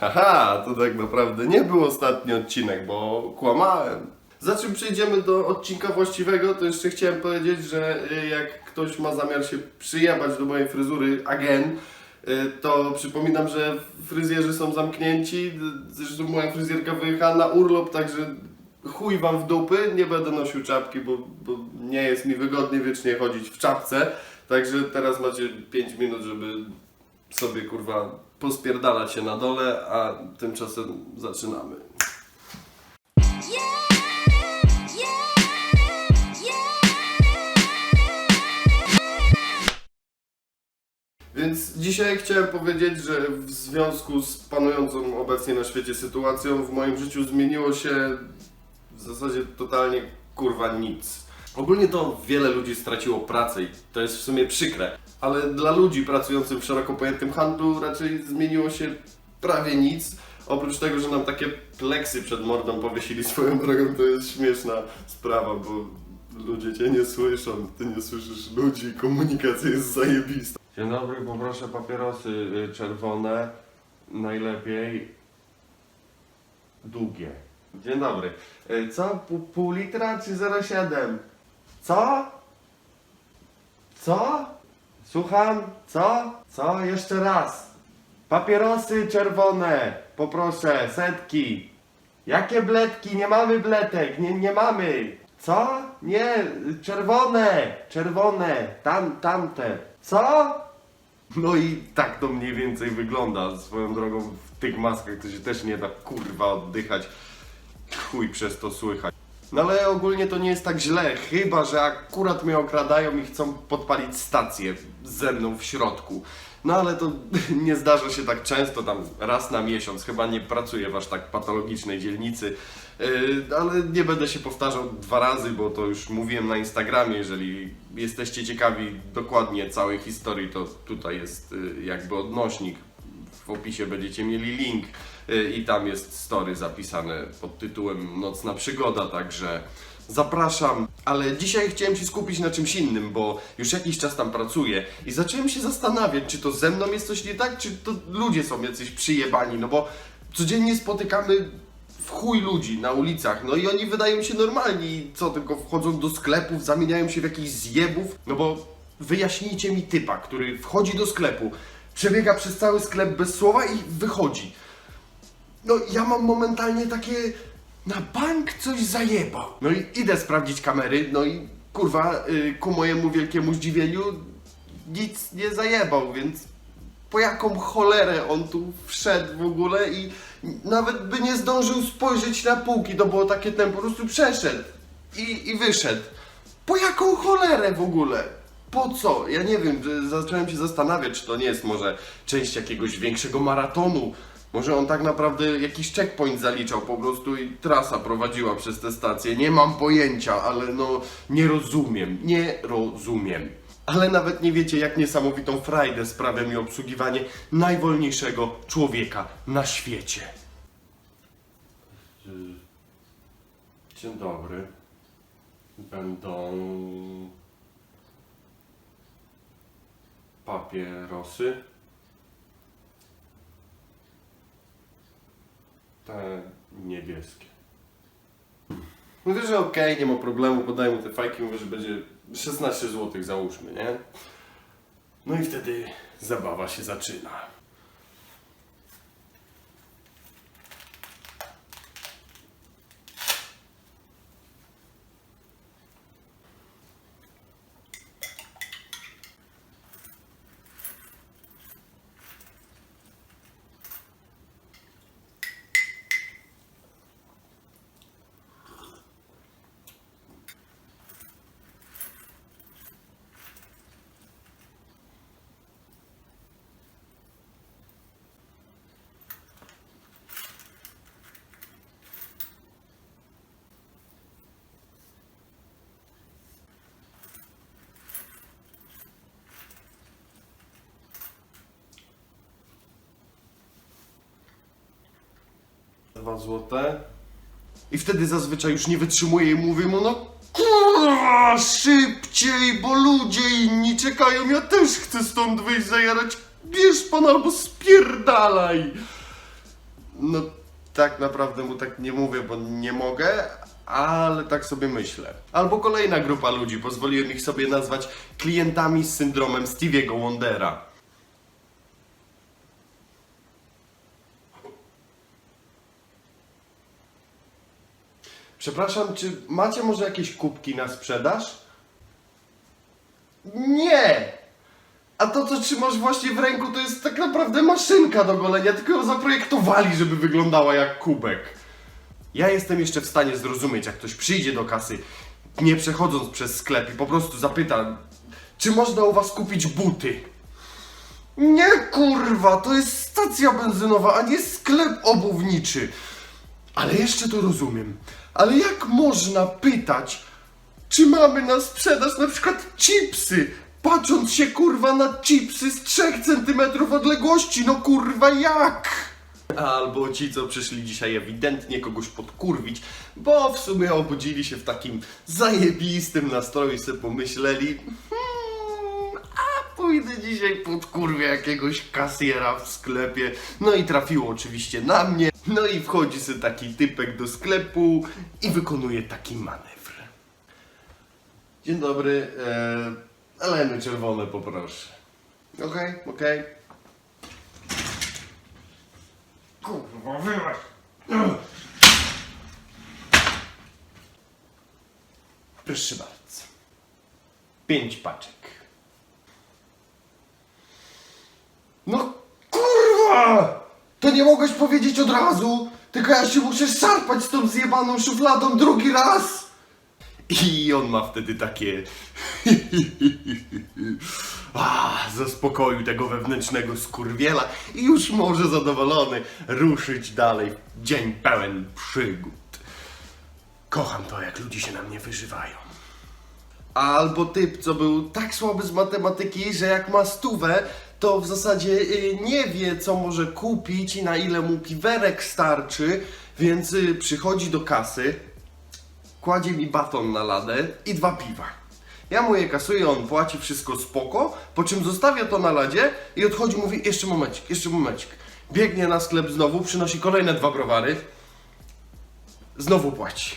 haha, to tak naprawdę nie był ostatni odcinek, bo kłamałem. Zanim przejdziemy do odcinka właściwego, to jeszcze chciałem powiedzieć, że y, jak ktoś ma zamiar się przyjebać do mojej fryzury again, y, to przypominam, że fryzjerzy są zamknięci. Zresztą moja fryzjerka wyjechała na urlop, także chuj wam w dupy, nie będę nosił czapki, bo, bo nie jest mi wygodnie wiecznie chodzić w czapce. Także teraz macie 5 minut, żeby sobie kurwa pospierdalać się na dole, a tymczasem zaczynamy. Więc dzisiaj chciałem powiedzieć, że w związku z panującą obecnie na świecie sytuacją w moim życiu zmieniło się w zasadzie totalnie kurwa nic. Ogólnie to wiele ludzi straciło pracę i to jest w sumie przykre, ale dla ludzi pracujących w szeroko pojętym handlu raczej zmieniło się prawie nic. Oprócz tego, że nam takie pleksy przed mordą powiesili swoją drogą, to jest śmieszna sprawa, bo ludzie cię nie słyszą, ty nie słyszysz ludzi, komunikacja jest zajebista. Dzień dobry, poproszę papierosy y, czerwone, najlepiej długie. Dzień dobry. Y, Co? Pół, pół litra czy 0,7? Co? Co? Słucham? Co? Co? Jeszcze raz. Papierosy czerwone, poproszę, setki. Jakie bledki? Nie mamy bledek, nie, nie mamy. Co? Nie, czerwone, czerwone, tam, tamte. Co? No i tak to mniej więcej wygląda. Swoją drogą w tych maskach to się też nie da kurwa oddychać. Chuj przez to słychać. No ale ogólnie to nie jest tak źle, chyba że akurat mnie okradają i chcą podpalić stację ze mną w środku. No ale to nie zdarza się tak często, tam raz na miesiąc, chyba nie pracuję w aż tak patologicznej dzielnicy. Yy, ale nie będę się powtarzał dwa razy, bo to już mówiłem na Instagramie. Jeżeli jesteście ciekawi dokładnie całej historii, to tutaj jest yy, jakby odnośnik. W opisie będziecie mieli link yy, i tam jest story zapisane pod tytułem Nocna Przygoda, także zapraszam. Ale dzisiaj chciałem się skupić na czymś innym, bo już jakiś czas tam pracuję i zacząłem się zastanawiać, czy to ze mną jest coś nie tak, czy to ludzie są jacyś przyjebani, no bo codziennie spotykamy w chuj ludzi na ulicach, no i oni wydają się normalni, co tylko wchodzą do sklepów, zamieniają się w jakichś zjebów, no bo wyjaśnijcie mi typa, który wchodzi do sklepu, przebiega przez cały sklep bez słowa i wychodzi. No ja mam momentalnie takie na bank coś zajebał. No i idę sprawdzić kamery, no i kurwa, y, ku mojemu wielkiemu zdziwieniu nic nie zajebał, więc po jaką cholerę on tu wszedł w ogóle i nawet by nie zdążył spojrzeć na półki, to było takie tempo, po prostu przeszedł i, i wyszedł. Po jaką cholerę w ogóle? Po co? Ja nie wiem, zacząłem się zastanawiać, czy to nie jest może część jakiegoś większego maratonu. Może on tak naprawdę jakiś checkpoint zaliczał po prostu i trasa prowadziła przez tę stację. Nie mam pojęcia, ale no nie rozumiem, nie rozumiem. Ale nawet nie wiecie, jak niesamowitą frajdę sprawia mi obsługiwanie najwolniejszego człowieka na świecie. Dzień dobry. Będą papierosy. Te niebieskie. Mówię, że okej, nie ma problemu, podaję mu te fajki, mówię, że będzie 16 zł załóżmy, nie? No i wtedy zabawa się zaczyna. Dwa złote. I wtedy zazwyczaj już nie wytrzymuję i mówię mu, no kurwa, szybciej, bo ludzie inni czekają, ja też chcę stąd wyjść, zajarać. Bierz pan albo spierdalaj. No tak naprawdę mu tak nie mówię, bo nie mogę, ale tak sobie myślę. Albo kolejna grupa ludzi, pozwoliłem ich sobie nazwać klientami z syndromem Stevie'ego Wondera. Przepraszam, czy macie może jakieś kubki na sprzedaż? Nie! A to, co trzymasz właśnie w ręku, to jest tak naprawdę maszynka do golenia, tylko ją zaprojektowali, żeby wyglądała jak kubek. Ja jestem jeszcze w stanie zrozumieć, jak ktoś przyjdzie do kasy, nie przechodząc przez sklep i po prostu zapyta, czy można u was kupić buty? Nie kurwa, to jest stacja benzynowa, a nie sklep obuwniczy. Ale jeszcze to rozumiem. Ale jak można pytać, czy mamy na sprzedaż na przykład chipsy? Patrząc się kurwa na chipsy z 3 cm odległości, no kurwa jak? Albo ci, co przyszli dzisiaj ewidentnie kogoś podkurwić, bo w sumie obudzili się w takim zajebistym nastroju i sobie pomyśleli hmm, a pójdę dzisiaj podkurwię jakiegoś kasjera w sklepie. No i trafiło oczywiście na mnie. No i wchodzi sobie taki typek do sklepu i wykonuje taki manewr. Dzień dobry, e, Eleny czerwone poproszę. Okej, okej. Kurwa, wyłaź! Proszę bardzo. Pięć paczek. No kurwa! To nie mogłeś powiedzieć od razu, tylko ja się muszę szarpać z tą zjebaną szufladą drugi raz! I on ma wtedy takie. A, zaspokoił tego wewnętrznego skurwiela i już może zadowolony ruszyć dalej w dzień pełen przygód. Kocham to, jak ludzie się na mnie wyżywają. Albo typ, co był tak słaby z matematyki, że jak ma stówę, to w zasadzie y, nie wie, co może kupić i na ile mu piwerek starczy, więc y, przychodzi do kasy, kładzie mi baton na ladę i dwa piwa. Ja mu je kasuję, on płaci wszystko spoko, po czym zostawia to na ladzie i odchodzi, mówi jeszcze momencik, jeszcze momencik. Biegnie na sklep znowu, przynosi kolejne dwa browary, znowu płaci.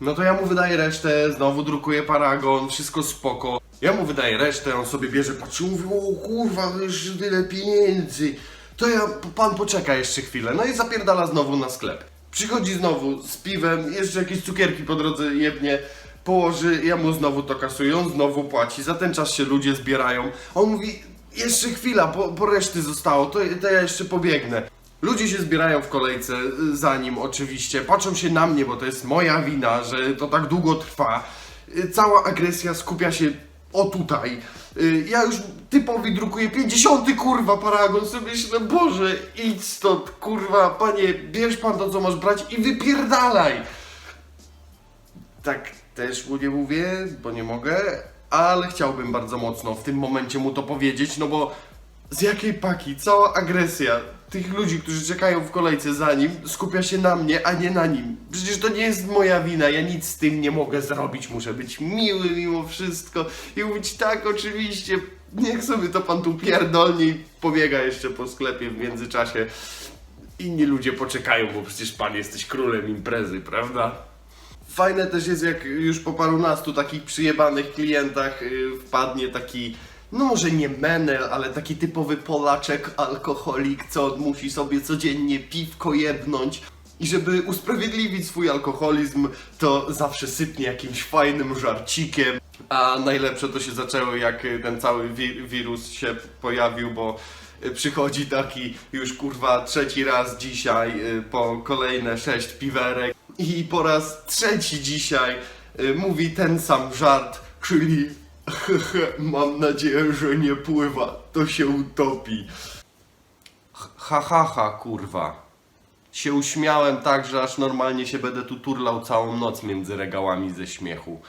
No to ja mu wydaję resztę, znowu drukuję paragon, wszystko spoko. Ja mu wydaję resztę, on sobie bierze, patrzy, mówi, o kurwa, już tyle pieniędzy. To ja, pan poczeka jeszcze chwilę. No i zapierdala znowu na sklep. Przychodzi znowu z piwem, jeszcze jakieś cukierki po drodze jebnie, położy, ja mu znowu to kasuję, on znowu płaci. Za ten czas się ludzie zbierają. On mówi, jeszcze chwila, po reszty zostało, to, to ja jeszcze pobiegnę. Ludzie się zbierają w kolejce y, za nim oczywiście, patrzą się na mnie, bo to jest moja wina, że to tak długo trwa. Y, Cała agresja skupia się o tutaj. Y, Ja już typowi drukuję 50 kurwa paragon, sobie myślę, Boże, idź stąd, kurwa, panie, bierz pan to, co masz brać i wypierdalaj. Tak też mu nie mówię, bo nie mogę, ale chciałbym bardzo mocno w tym momencie mu to powiedzieć, no bo z jakiej paki cała agresja tych ludzi, którzy czekają w kolejce za nim, skupia się na mnie, a nie na nim. Przecież to nie jest moja wina, ja nic z tym nie mogę zrobić, muszę być miły mimo wszystko i mówić tak, oczywiście, niech sobie to pan tu pierdolnie i pobiega jeszcze po sklepie w międzyczasie. Inni ludzie poczekają, bo przecież pan jesteś królem imprezy, prawda? Fajne też jest, jak już po parunastu takich przyjebanych klientach yy, wpadnie taki, no może nie menel, ale taki typowy Polaczek, alkoholik, co musi sobie codziennie piwko jebnąć. I żeby usprawiedliwić swój alkoholizm, to zawsze sypnie jakimś fajnym żarcikiem. A najlepsze to się zaczęło, jak ten cały wi- wirus się pojawił, bo y, przychodzi taki już kurwa trzeci raz dzisiaj y, po kolejne sześć piwerek i po raz trzeci dzisiaj y, mówi ten sam żart, czyli mam nadzieję, że nie pływa, to się utopi. Ha ha ha kurwa. Się uśmiałem tak, że aż normalnie się będę tu turlał całą noc między regałami ze śmiechu.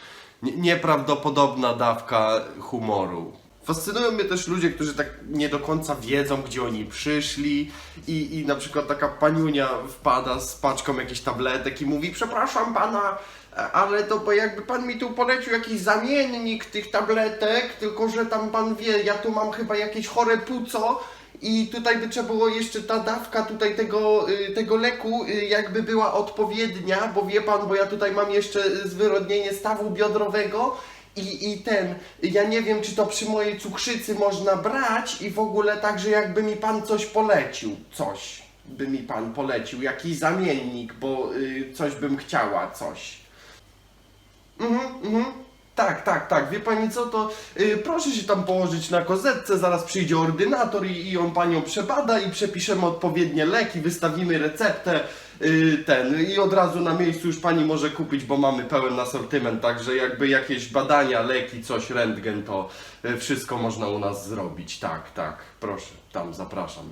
Nie- nieprawdopodobna dawka humoru. Fascynują mnie też ludzie, którzy tak nie do końca wiedzą, gdzie oni przyszli. I, i na przykład taka paniunia wpada z paczką jakichś tabletek i mówi przepraszam pana, ale to bo jakby pan mi tu polecił jakiś zamiennik tych tabletek, tylko że tam pan wie, ja tu mam chyba jakieś chore puco i tutaj by trzeba było jeszcze ta dawka tutaj tego, y, tego leku y, jakby była odpowiednia, bo wie pan, bo ja tutaj mam jeszcze y, zwyrodnienie stawu biodrowego i, i ten, ja nie wiem czy to przy mojej cukrzycy można brać i w ogóle także jakby mi pan coś polecił, coś by mi pan polecił, jakiś zamiennik, bo y, coś bym chciała, coś. Mhm, mhm. Tak, tak, tak. Wie pani co, to y, proszę się tam położyć na kozetce, zaraz przyjdzie ordynator i, i on panią przebada i przepiszemy odpowiednie leki, wystawimy receptę, y, ten i od razu na miejscu już pani może kupić, bo mamy pełen asortyment, także jakby jakieś badania, leki, coś, rentgen, to y, wszystko można u nas zrobić. Tak, tak, proszę, tam zapraszam.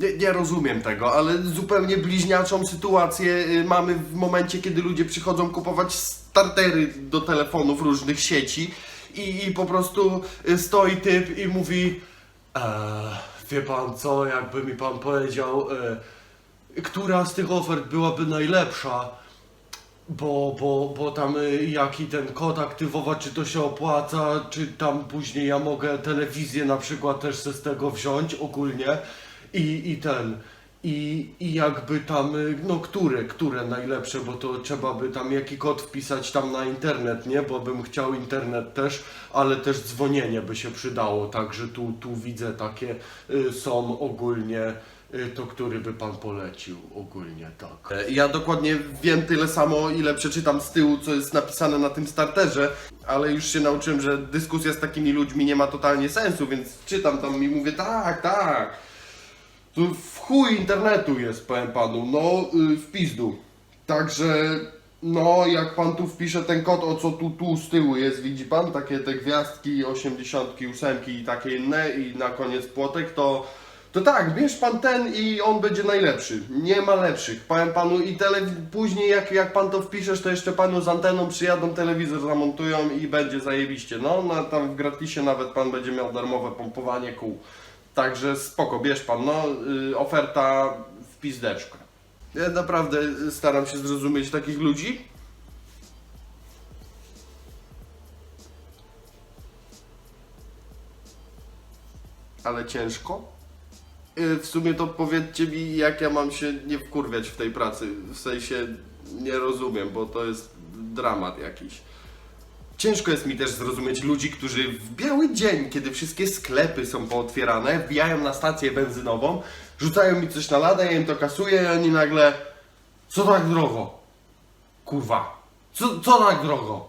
Nie, nie rozumiem tego, ale zupełnie bliźniaczą sytuację y, mamy w momencie, kiedy ludzie przychodzą kupować startery do telefonów różnych sieci i, i po prostu y, stoi typ i mówi eee, wie pan co, jakby mi pan powiedział, e, która z tych ofert byłaby najlepsza, bo, bo, bo tam jaki ten kod aktywować, czy to się opłaca, czy tam później ja mogę telewizję na przykład też se z tego wziąć ogólnie i, i ten. I, I jakby tam, y, no które, które najlepsze, bo to trzeba by tam jaki kod wpisać tam na internet, nie? Bo bym chciał internet też, ale też dzwonienie by się przydało, także tu, tu widzę takie y, są ogólnie, y, to który by pan polecił ogólnie, tak. Ja dokładnie wiem tyle samo, ile przeczytam z tyłu, co jest napisane na tym starterze, ale już się nauczyłem, że dyskusja z takimi ludźmi nie ma totalnie sensu, więc czytam tam i mówię tak, tak. Tu w chuj internetu jest, powiem panu, no y, w pizdu. Także, no jak pan tu wpisze ten kod, o co tu, tu z tyłu jest, widzi pan? Takie te gwiazdki, osiemdziesiątki, ósemki i takie inne i na koniec płotek, to, to tak, bierz pan ten i on będzie najlepszy. Nie ma lepszych, powiem panu i tele, później jak, jak pan to wpiszesz, to jeszcze panu z anteną przyjadą, telewizor zamontują i będzie zajebiście. No, na, tam w gratisie nawet pan będzie miał darmowe pompowanie kół. Także spoko, bierz pan, no, y, oferta w pizdeczkę. Ja naprawdę staram się zrozumieć takich ludzi. Ale ciężko. Y, W sumie to powiedzcie mi, jak ja mam się nie wkurwiać w tej pracy. W sensie nie rozumiem, bo to jest dramat jakiś. Ciężko jest mi też zrozumieć ludzi, którzy w biały dzień, kiedy wszystkie sklepy są pootwierane, wbijają na stację benzynową, rzucają mi coś na ladę, ja im to kasuję i oni nagle... Co tak drogo? Kurwa. Co, co tak drogo?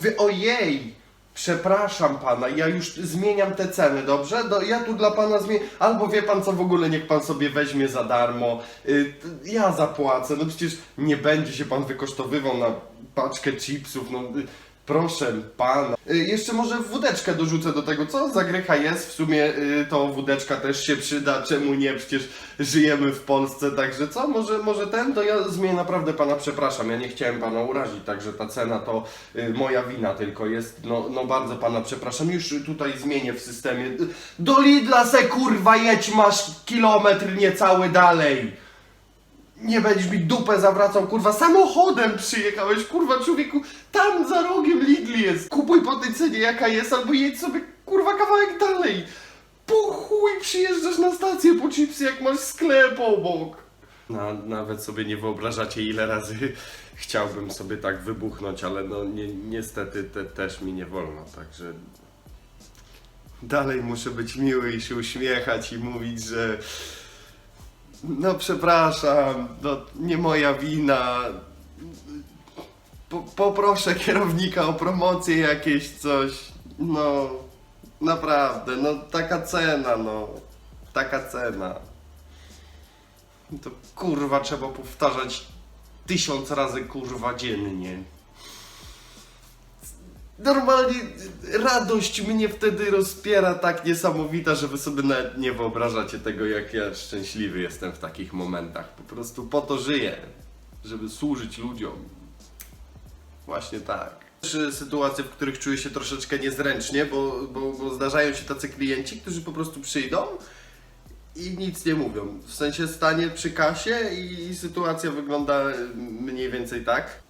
Wy, ojej! Przepraszam pana, ja już zmieniam te ceny, dobrze? Do, ja tu dla pana zmienię. Albo wie pan co w ogóle, niech pan sobie weźmie za darmo. Y, ja zapłacę. No przecież nie będzie się pan wykosztowywał na paczkę chipsów. No, y, proszę pana. Y, jeszcze może wódeczkę dorzucę do tego, co? Zagrycha jest. W sumie y, to wódeczka też się przyda. Czemu nie? Przecież żyjemy w Polsce, także co? Może, może ten? To ja zmienię naprawdę pana przepraszam. Ja nie chciałem pana urazić, także ta cena to y, moja wina tylko jest. No, no bardzo pana przepraszam. Już tutaj zmienię w systemie. Do Lidla se kurwa jedź, masz kilometr niecały dalej. Nie będziesz mi dupę zawracał, kurwa, samochodem przyjechałeś, kurwa, człowieku, tam za rogiem Lidl jest. Kupuj po tej cenie, jaka jest, albo jedź sobie, kurwa, kawałek dalej. Po chuj przyjeżdżasz na stację po chipsy, jak masz sklep obok. Na, nawet sobie nie wyobrażacie, ile razy chciałbym sobie tak wybuchnąć, ale no ni niestety te, też mi nie wolno, także... Dalej muszę być miły i się uśmiechać i mówić, że... No przepraszam, no nie moja wina. Po, poproszę kierownika o promocję jakieś coś. No, naprawdę, no taka cena, no. Taka cena. To kurwa trzeba powtarzać tysiąc razy kurwa dziennie. Normalnie radość mnie wtedy rozpiera tak niesamowita, że wy sobie nawet nie wyobrażacie tego, jak ja szczęśliwy jestem w takich momentach. Po prostu po to żyję, żeby służyć ludziom. Właśnie tak. Też y, sytuacje, w których czuję się troszeczkę niezręcznie, bo, bo, bo zdarzają się tacy klienci, którzy po prostu przyjdą i nic nie mówią. W sensie stanie przy kasie i, i sytuacja wygląda y, mniej więcej tak.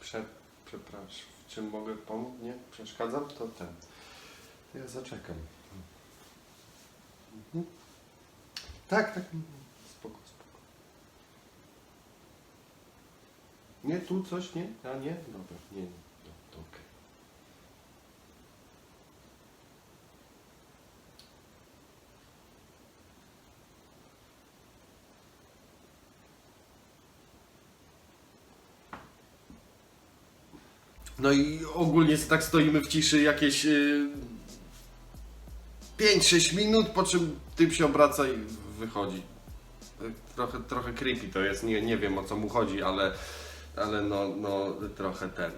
prze, przepraszam, w czym mogę pomóc? Nie? Przeszkadzam? To ten. Ja zaczekam. Mhm. Tak, tak. Spoko, spoko. Nie, tu coś, nie? A nie? Dobra, nie, nie. No, to okej. No i ogólnie tak stoimy w ciszy jakieś y, 5-6 minut, po czym typ się obraca i wychodzi. Trochę, trochę creepy to jest, nie, nie wiem o co mu chodzi, ale, ale no, no trochę ten.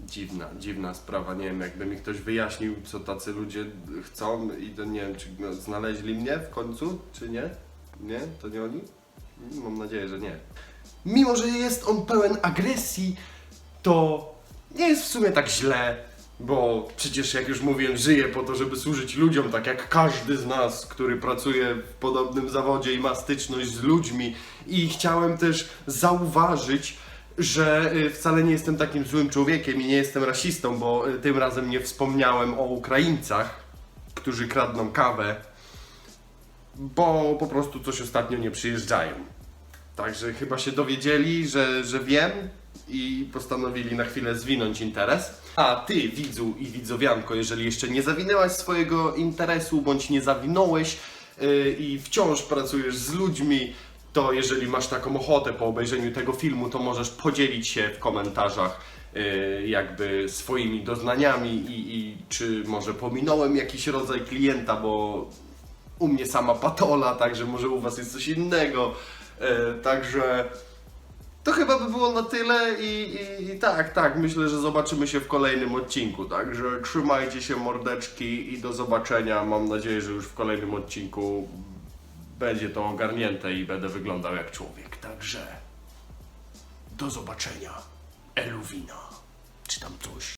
Dziwna, dziwna sprawa. Nie wiem, jakby mi ktoś wyjaśnił, co tacy ludzie chcą i to nie wiem, czy no, znaleźli mnie w końcu, czy nie? Nie? To nie oni? Mam nadzieję, że nie. Mimo, że jest on pełen agresji, to nie jest w sumie tak źle, bo przecież jak już mówiłem, żyję po to, żeby służyć ludziom, tak jak każdy z nas, który pracuje w podobnym zawodzie i ma styczność z ludźmi. I chciałem też zauważyć, że y, wcale nie jestem takim złym człowiekiem i nie jestem rasistą, bo y, tym razem nie wspomniałem o Ukraińcach, którzy kradną kawę, bo po prostu coś ostatnio nie przyjeżdżają. Także chyba się dowiedzieli, że, że wiem i postanowili na chwilę zwinąć interes. A ty, widzu i widzowianko, jeżeli jeszcze nie zawinęłaś swojego interesu bądź nie zawinąłeś yy, i wciąż pracujesz z ludźmi, to jeżeli masz taką ochotę po obejrzeniu tego filmu, to możesz podzielić się w komentarzach yy, jakby swoimi doznaniami i, i czy może pominąłem jakiś rodzaj klienta, bo u mnie sama patola, także może u was jest coś innego. E, także to chyba by było na tyle i, i, i tak, tak, myślę, że zobaczymy się w kolejnym odcinku. Także trzymajcie się mordeczki i do zobaczenia. Mam nadzieję, że już w kolejnym odcinku będzie to ogarnięte i będę wyglądał jak człowiek. Także do zobaczenia. Eluwina. Czy tam coś.